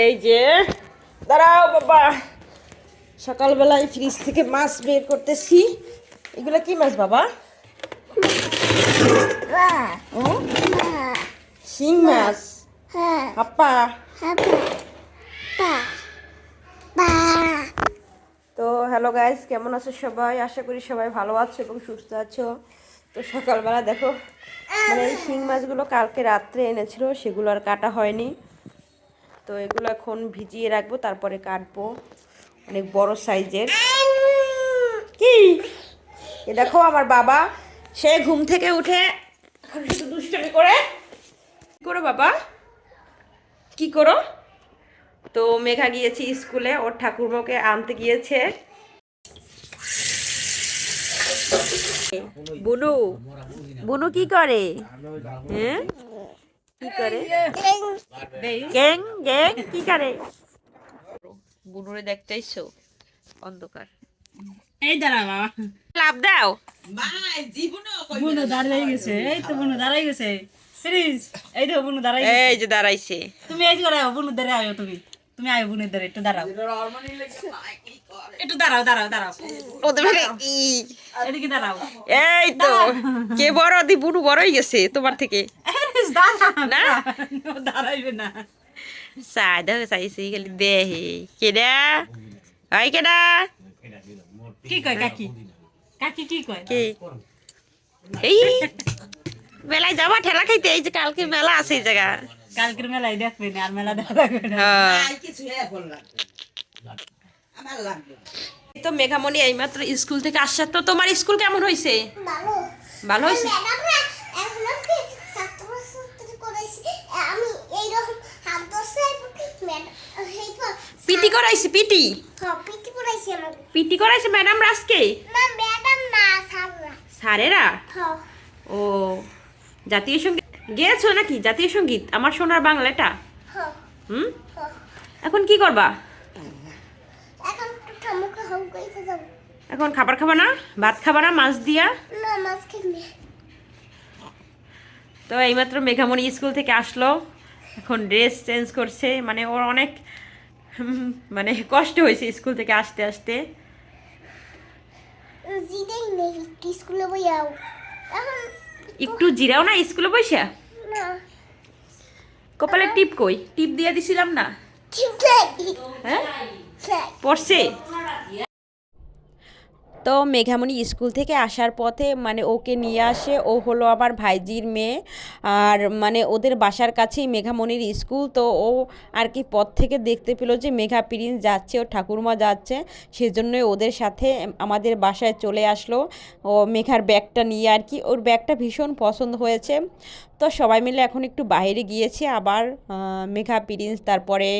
এই যে, দাঁড়াও বাবা। সকালবেলায় ফ্রিজ থেকে মাছ বের করতেছি। এগুলো কি মাছ বাবা? শিং মাছ। তো হ্যালো গাইস কেমন আছো সবাই? আশা করি সবাই ভালো আছো এবং সুস্থ আছো। তো সকালবেলা দেখো মানে এই শিং মাছগুলো কালকে রাত্রে এনেছিল, সেগুলো আর কাটা হয়নি। তো এগুলো এখন ভিজিয়ে রাখব, তারপরে কাটবো। অনেক বড় সাইজের। কি? এ দেখো আমার বাবা, সে ঘুম থেকে উঠে শুধু দুষ্টমি করে। করো বাবা? কি করো? তো মেঘা গিয়েছি স্কুলে, ওর ঠাকুরমাকে আনতে গিয়েছে। বুনু বুনু কি করে? হ্যাঁ? কি করে? গ্যাং গ্যাং কি করে? বুনুরে দেখতেইছো অন্ধকার। এই দাঁড়া বাবা। লাভ দাও। বুনো দাঁড়াই গেছে। এই তো বুনো দাঁড়াই গেছে। প্লিজ এই তো বুনো দাঁড়াই এই যে দাঁড়াইছে। তুমি এই যে করে বুনো দাঁড়াই আয়ো তুমি। তুমি আয়ো বুনের দাঁড়াই একটু দাঁড়াও। একটু দাঁড়াও দাঁড়াও দাঁড়াও। ওদের ভাগে এদিকে দাঁড়াও। এই তো কে বড় দি বুনু বড়ই গেছে তোমার থেকে। দাঁড়াও না? দাঁড়াইবে না সাদা চাইছে খালি দেহে কেডা হয় কেডা কি কয় কাকি কাকি কি কয় কে এই মেলায় যাবা ঠেলা খাইতে এই যে কালকে মেলা আছে এই জায়গা কালকের মেলায় দেখবে না আর মেলা দেখা লাগবে না এই তো মেঘামণি এইমাত্র স্কুল থেকে আসছে তো তোমার স্কুল কেমন হয়েছে ভালো ভালো হয়েছে ম্যাডামরা এখন কি ছাত্রছাত্রী করেছি আমি এইরকম হাত ধরছে ম্যাডাম এই তো পিটি করাইছে পিটি। পিটি পিটি করাইছে ম্যাডাম আজকে সাররা স্যারেরা। হ্যাঁ। ও জাতীয় সংগীত। গেয়েছো নাকি জাতীয় সংগীত? আমার সোনার বাংলাটা হ্যাঁ। হুম? হ্যাঁ। এখন কি করবা? এখন খাবার খাবা না? ভাত খাবা না? মাছ দিয়া? তো এইমাত্র মেঘামণি স্কুল থেকে আসলো। এখন ড্রেস চেঞ্জ করছে। মানে ওর অনেক মানে কষ্ট হয়েছে স্কুল থেকে আসতে আসতে। একটু স্কুলে বই একটু জিরাও না স্কুলে বসে কপালে টিপ কই? টিপ দিয়ে দিছিলাম না? হ্যাঁ? পড়ছে? তো মেঘামণি স্কুল থেকে আসার পথে মানে ওকে নিয়ে আসে। ও হলো আমার ভাইজির মেয়ে। আর মানে ওদের বাসার কাছেই মেঘামণির স্কুল। তো ও আর কি পথ থেকে দেখতে পেল যে মেঘা প্রিন্স যাচ্ছে ও ঠাকুরমা যাচ্ছে। সেজন্যই ওদের সাথে আমাদের বাসায় চলে আসলো। ও মেঘার ব্যাগটা নিয়ে আর কি, ওর ব্যাগটা ভীষণ পছন্দ হয়েছে। তো সবাই মিলে এখন একটু বাইরে গিয়েছে, আবার মেঘা প্রিন্স, তারপরে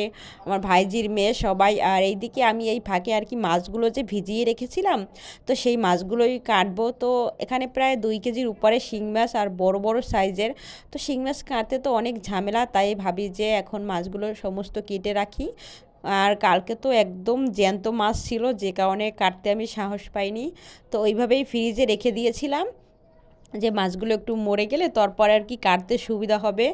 আমার ভাইজির মেয়ে সবাই, আর এইদিকে আমি এই ফাঁকে আর কি মাছগুলো যে ভিজিয়ে রেখেছিলাম, তো সেই মাছগুলোই কাটবো। তো এখানে প্রায় দুই কেজির উপরে শিং মাছ আর বড় বড় সাইজের। তো শিং মাছ কাটতে তো অনেক ঝামেলা, তাই ভাবি যে এখন মাছগুলো সমস্ত কেটে রাখি। আর কালকে তো একদম জ্যান্ত মাছ ছিল, যে কারণে কাটতে আমি সাহস পাইনি। তো ওইভাবেই ফ্রিজে রেখে দিয়েছিলাম। যে মাছগুলো একটু মরে গেলে তারপরে আর কি কাটতে সুবিধা হবে।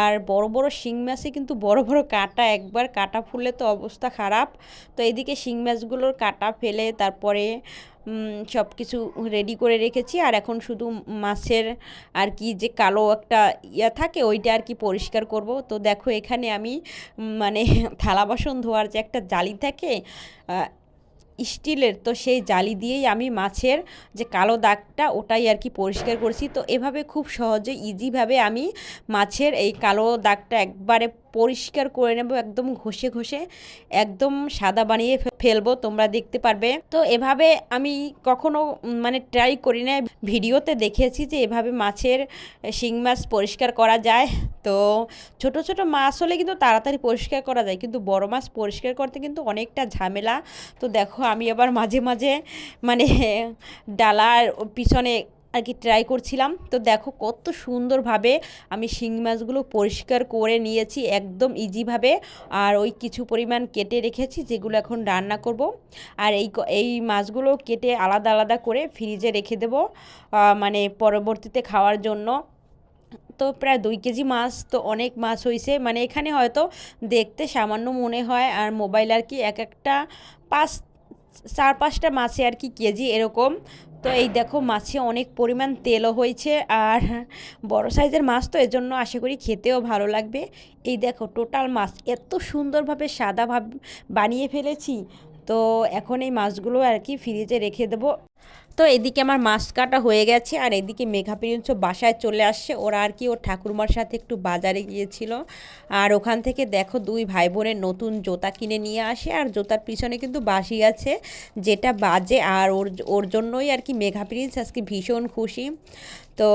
আর বড় বড় শিং মাছে কিন্তু বড় বড় কাটা, একবার কাটা ফুললে তো অবস্থা খারাপ। তো এদিকে শিং মাছগুলোর কাটা ফেলে তারপরে সব কিছু রেডি করে রেখেছি। আর এখন শুধু মাছের আর কি যে কালো একটা ইয়া থাকে, ওইটা আর কি পরিষ্কার করব। তো দেখো এখানে আমি মানে থালা বাসন ধোয়ার যে একটা জালি থাকে স্টিলের, তো সেই জালি দিয়েই আমি মাছের যে কালো দাগটা ওটাই আর কি পরিষ্কার করছি। তো এভাবে খুব সহজে ইজিভাবে আমি মাছের এই কালো দাগটা একবারে পরিষ্কার করে নেব একদম ঘষে ঘষে, একদম সাদা বানিয়ে ফেলব, তোমরা দেখতে পারবে। তো এভাবে আমি কখনো মানে ট্রাই করি না ভিডিওতে দেখেছি যে এভাবে মাছের শিং মাছ পরিষ্কার করা যায়। তো ছোট ছোট মাছ হলে কিন্তু তাড়াতাড়ি পরিষ্কার করা যায়, কিন্তু বড় মাছ পরিষ্কার করতে কিন্তু অনেকটা ঝামেলা। তো দেখো আমি আবার মাঝে মাঝে মানে ডালার পিছনে আর কি ট্রাই করছিলাম। তো দেখো কত সুন্দরভাবে আমি শিং মাছগুলো পরিষ্কার করে নিয়েছি একদম ইজিভাবে আর ওই কিছু পরিমাণ কেটে রেখেছি যেগুলো এখন রান্না করব। আর এই এই মাছগুলো কেটে আলাদা আলাদা করে ফ্রিজে রেখে দেবো মানে পরবর্তীতে খাওয়ার জন্য। তো প্রায় দুই কেজি মাছ তো অনেক মাছ হয়েছে মানে এখানে হয়তো দেখতে সামান্য মনে হয়, আর মোবাইল আর কি এক একটা পাঁচ, চার পাঁচটা মাছে আর কি কেজি এরকম। তো এই দেখো মাছে অনেক পরিমাণ তেলও হয়েছে আর বড় সাইজের মাছ তো এজন্য আশা করি খেতেও ভালো লাগবে। এই দেখো টোটাল মাছ এত সুন্দরভাবে সাদা ভাব বানিয়ে ফেলেছি। তো এখন এই মাছগুলো আর কি ফ্রিজে রেখে দেবো। তো এদিকে আমার মাছ কাটা হয়ে গেছে আর এদিকে মেঘা প্রিন্স বাসায় চলে আসছে। ওরা আর কি ওর ঠাকুরমার সাথে একটু বাজারে গিয়েছিল। আর ওখান থেকে দেখো দুই ভাই বোনের নতুন জোতা কিনে নিয়ে আসে আর জোতার পিছনে কিন্তু বাসি আছে, যেটা বাজে। আর ওর ওর জন্যই আর কি মেঘা প্রিন্স আজকে ভীষণ খুশি। তো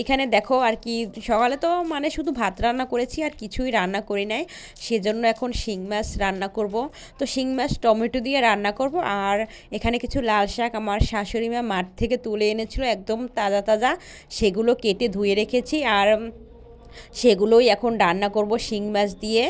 এখানে দেখো আর কি, সকালে তো মানে শুধু ভাত রান্না করেছি আর কিছুই রান্না করি নাই। সেজন্য এখন শিং মাছ রান্না করব। তো শিং মাছ, টমেটো দিয়ে রান্না করব আর এখানে কিছু লাল শাক আমার শাশুড়ি মা মাঠ থেকে তুলে এনেছিল, একদম তাজা তাজা। সেগুলো কেটে ধুয়ে রেখেছি আর সেগুলোই এখন রান্না করব শিং মাছ দিয়ে।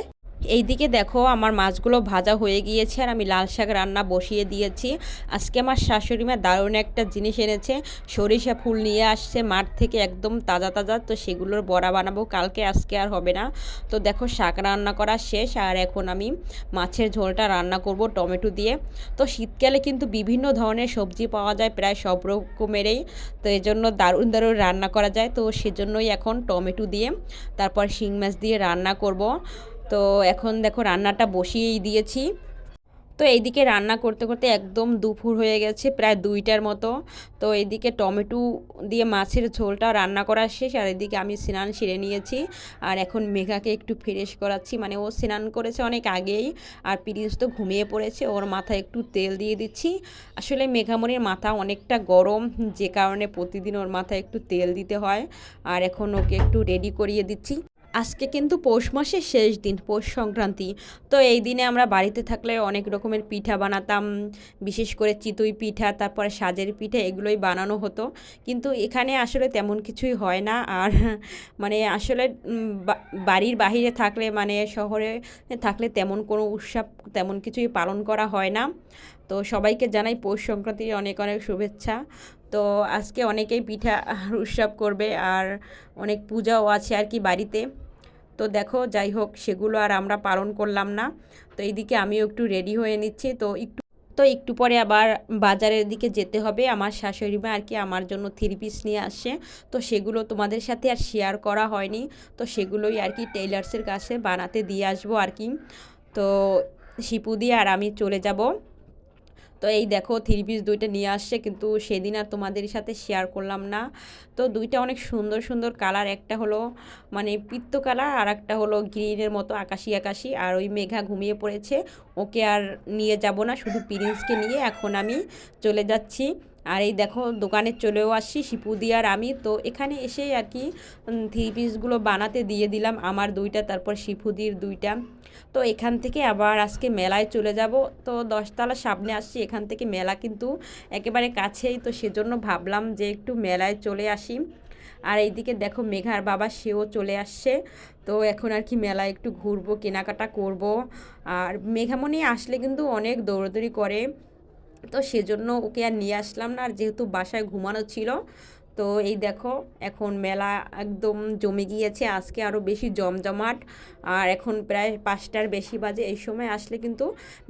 এইদিকে দেখো আমার মাছগুলো ভাজা হয়ে গিয়েছে আর আমি লাল শাক রান্না বসিয়ে দিয়েছি। আজকে আমার শাশুড়ি মা দারুণ একটা জিনিস এনেছে। সরিষা ফুল নিয়ে আসছে মাঠ থেকে একদম তাজা তাজা, তো সেগুলোর বড়া বানাবো কালকে, আজকে আর হবে না। তো দেখো শাক রান্না করা শেষ আর এখন আমি মাছের ঝোলটা রান্না করব টমেটো দিয়ে। তো শীতকালে কিন্তু বিভিন্ন ধরনের সবজি পাওয়া যায় প্রায় সব রকমেরই, তো এই জন্য দারুণ দারুণ রান্না করা যায়। তো সেজন্যই এখন টমেটো দিয়ে, তারপর শিং মাছ দিয়ে রান্না করব। তো এখন দেখো রান্নাটা বসিয়েই দিয়েছি। তো এইদিকে রান্না করতে করতে একদম দুপুর হয়ে গেছে, প্রায় দুইটার মতো। তো এইদিকে টমেটো দিয়ে মাছের ঝোলটা রান্না করা শেষ, আর এদিকে আমি স্নান সেরে নিয়েছি। আর এখন মেঘাকে একটু ফ্রেশ করাচ্ছি মানে ও স্নান করেছে অনেক আগেই, আর পিরিস তো ঘুমিয়ে পড়েছে, ওর মাথায় একটু তেল দিয়ে দিচ্ছি। আসলে মেঘামণির মাথা অনেকটা গরম, যে কারণে প্রতিদিন ওর মাথায় একটু তেল দিতে হয়। আর এখন ওকে একটু রেডি করিয়ে দিচ্ছি। আজকে কিন্তু পৌষ মাসের শেষ দিন, পৌষ সংক্রান্তি। তো এই দিনে আমরা বাড়িতে থাকলে অনেক রকমের পিঠা বানাতাম, বিশেষ করে চিতই পিঠা, তারপরে সাজের পিঠা, এগুলোই বানানো হতো। কিন্তু এখানে আসলে তেমন কিছুই হয় না। আর মানে আসলে বাড়ির বাহিরে থাকলে মানে শহরে থাকলে তেমন কোনো উৎসব, তেমন কিছুই পালন করা হয় না। তো সবাইকে জানাই পৌষ সংক্রান্তির অনেক অনেক শুভেচ্ছা। তো আজকে অনেকেই পিঠা উৎসব করবে, আর অনেক পূজাও আছে আর কি বাড়িতে। তো দেখো, যাই হোক, সেগুলো আর আমরা পালন করলাম না। তো এইদিকে আমিও একটু রেডি হয়ে নিচ্ছি। তো একটু তো একটু পরে আবার বাজারের দিকে যেতে হবে। আমার শাশুড়ি মা আর কি আমার জন্য থ্রি পিস নিয়ে আসছে। তো সেগুলো তোমাদের সাথে আর শেয়ার করা হয়নি। তো সেগুলোই আর কি টেইলার্সের কাছে বানাতে দিয়ে আসব আর কি। তো শিপু দিয়ে আর আমি চলে যাব। তো এই দেখো থ্রি পিস দুইটা নিয়ে আসছে, কিন্তু সেদিন আর তোমাদের সাথে শেয়ার করলাম না। তো দুইটা অনেক সুন্দর সুন্দর কালার একটা হলো মানে পিত্ত কালার আর একটা হলো গ্রিনের মতো আকাশি আকাশি, আর ওই মেঘা ঘুমিয়ে পড়েছে। ওকে আর নিয়ে যাব না, শুধু প্রিন্সকে নিয়ে এখন আমি চলে যাচ্ছি। আর এই দেখো দোকানে চলেও আসছি শিপুদি আর আমি। তো এখানে এসে আর কি থ্রি পিসগুলো বানাতে দিয়ে দিলাম আমার দুইটা, তারপর শিপুদির দুইটা। তো এখান থেকে আবার আজকে মেলায় চলে যাব। তো দশতলা সামনে আসছি, এখান থেকে মেলা কিন্তু একেবারে কাছেই। তো সেজন্য ভাবলাম যে একটু মেলায় চলে আসি। আর এইদিকে দেখো মেঘার বাবা, সেও চলে আসছে। তো এখন আর কি মেলায় একটু ঘুরবো, কেনাকাটা করব। আর মেঘামণি আসলে কিন্তু অনেক দৌড়দৌড়ি করে। তো সেজন্য ওকে আর নিয়ে আসলাম না, আর যেহেতু বাসায় ঘুমানো ছিল, তো এই দেখো এখন মেলা একদম জমে গিয়েছে, আজকে আরও বেশি জমজমাট, আর এখন প্রায় পাঁচটার বেশি বাজে এই সময়, আসলে কিন্তু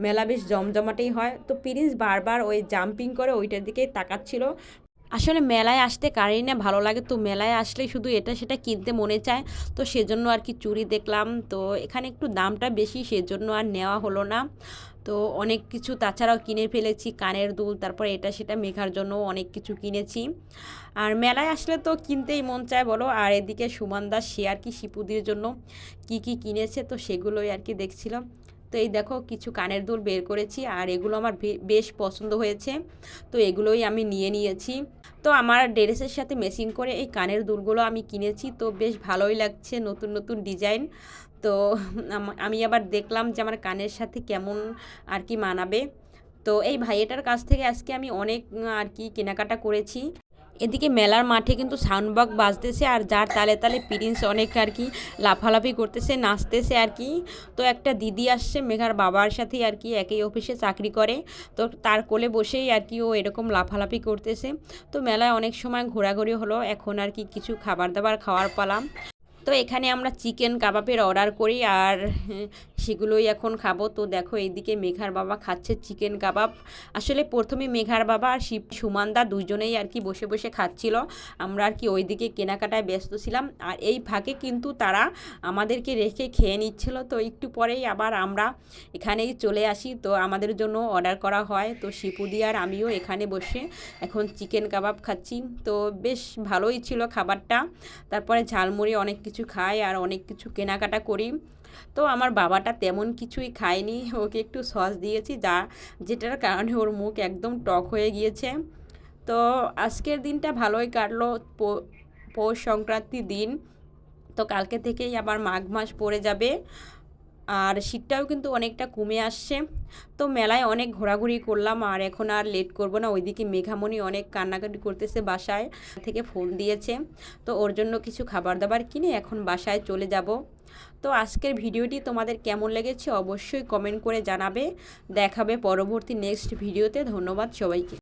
মেলা বেশ জমজমাটেই হয়। তো প্রিন্স বারবার ওই জাম্পিং করে ওইটার দিকেই তাকাচ্ছিল। আসলে মেলায় আসতে কারই না ভালো লাগে, তো মেলায় আসলেই শুধু এটা সেটা কিনতে মনে চায়, তো সেজন্য আর কি চুরি দেখলাম, তো এখানে একটু দামটা বেশি, সেজন্য আর নেওয়া হলো না। তো অনেক কিছু তাছাড়াও কিনে ফেলেছি, কানের দুল, তারপর এটা সেটা মেঘার জন্য অনেক কিছু কিনেছি। আর মেলায় আসলে তো কিনতেই মন চায় বলো, আর এদিকে সুমান দাস সে আর কি শিপুদির জন্য কি কি কিনেছে তো সেগুলোই আর কি দেখছিলাম। তো এই দেখো কিছু কানের দুল বের করেছি আর এগুলো আমার বেশ পছন্দ হয়েছে। তো এগুলোই আমি নিয়ে নিয়েছি। তো আমার ড্রেসের সাথে ম্যাচিং করে এই কানের দুলগুলো আমি কিনেছি, তো বেশ ভালোই লাগছে নতুন নতুন ডিজাইন তো আমি আবার দেখলাম যে আমার কানের সাথে কেমন আর কি মানাবে। তো এই ভাইয়েটার কাছ থেকে আজকে আমি অনেক আর কি কেনাকাটা করেছি। এদিকে মেলার মাঠে কিন্তু সাউন্ড বক্স বাজতেছে আর যার তালে তালে প্রিন্স অনেক আর কি লাফালাফি করতেছে, নাচতেছে আর কি। তো একটা দিদি আসছে, মেঘার বাবার সাথেই আর কি একই অফিসে চাকরি করে। তো তার কোলে বসেই আর কি ও এরকম লাফালাফি করতেছে। তো মেলায় অনেক সময় ঘোরাঘুরি হলো, এখন আর কি কিছু খাবার দাবার খাওয়ার পালাম। তো এখানে আমরা চিকেন কাবাবের অর্ডার করি আর হ্যাঁ, সেগুলোই এখন খাব। তো দেখো এইদিকে মেঘার বাবা খাচ্ছে চিকেন কাবাব। আসলে প্রথমে মেঘার বাবা আর শিব সুমানদা দুজনেই আর কি বসে বসে খাচ্ছিল। আমরা আর কি ওইদিকে কেনাকাটায় ব্যস্ত ছিলাম। আর এই ফাঁকে কিন্তু তারা আমাদেরকে রেখে খেয়ে নিচ্ছিল। তো একটু পরেই আবার আমরা এখানেই চলে আসি। তো আমাদের জন্য অর্ডার করা হয়। তো শিপুদি আর আমিও এখানে বসে এখন চিকেন কাবাব খাচ্ছি। তো বেশ ভালোই ছিল খাবারটা। তারপরে ঝালমুড়ি অনেক কিছু খাই আর অনেক কিছু কেনাকাটা করি। তো আমার বাবাটা তেমন কিছুই খায়নি, ওকে একটু সস দিয়েছি যা, যেটার কারণে ওর মুখ একদম টক হয়ে গিয়েছে। তো আজকের দিনটা ভালোই কাটলো পৌষ সংক্রান্তির দিন। তো কালকে থেকেই আবার মাঘ মাস পড়ে যাবে। আর শীতটাও কিন্তু অনেকটা কমে আসছে। তো মেলায় অনেক ঘোরাঘুরি করলাম আর এখন আর লেট করব না। ওইদিকে মেঘামণি অনেক কান্নাকাটি করতেছে বাসায়, থেকে ফোন দিয়েছে। তো ওর জন্য কিছু খাবার দাবার কিনে এখন বাসায় চলে যাব। তো আজকের ভিডিওটি তোমাদের কেমন লেগেছে অবশ্যই কমেন্ট করে জানাবে। দেখাবে পরবর্তী নেক্সট ভিডিওতে ধন্যবাদ সবাইকে।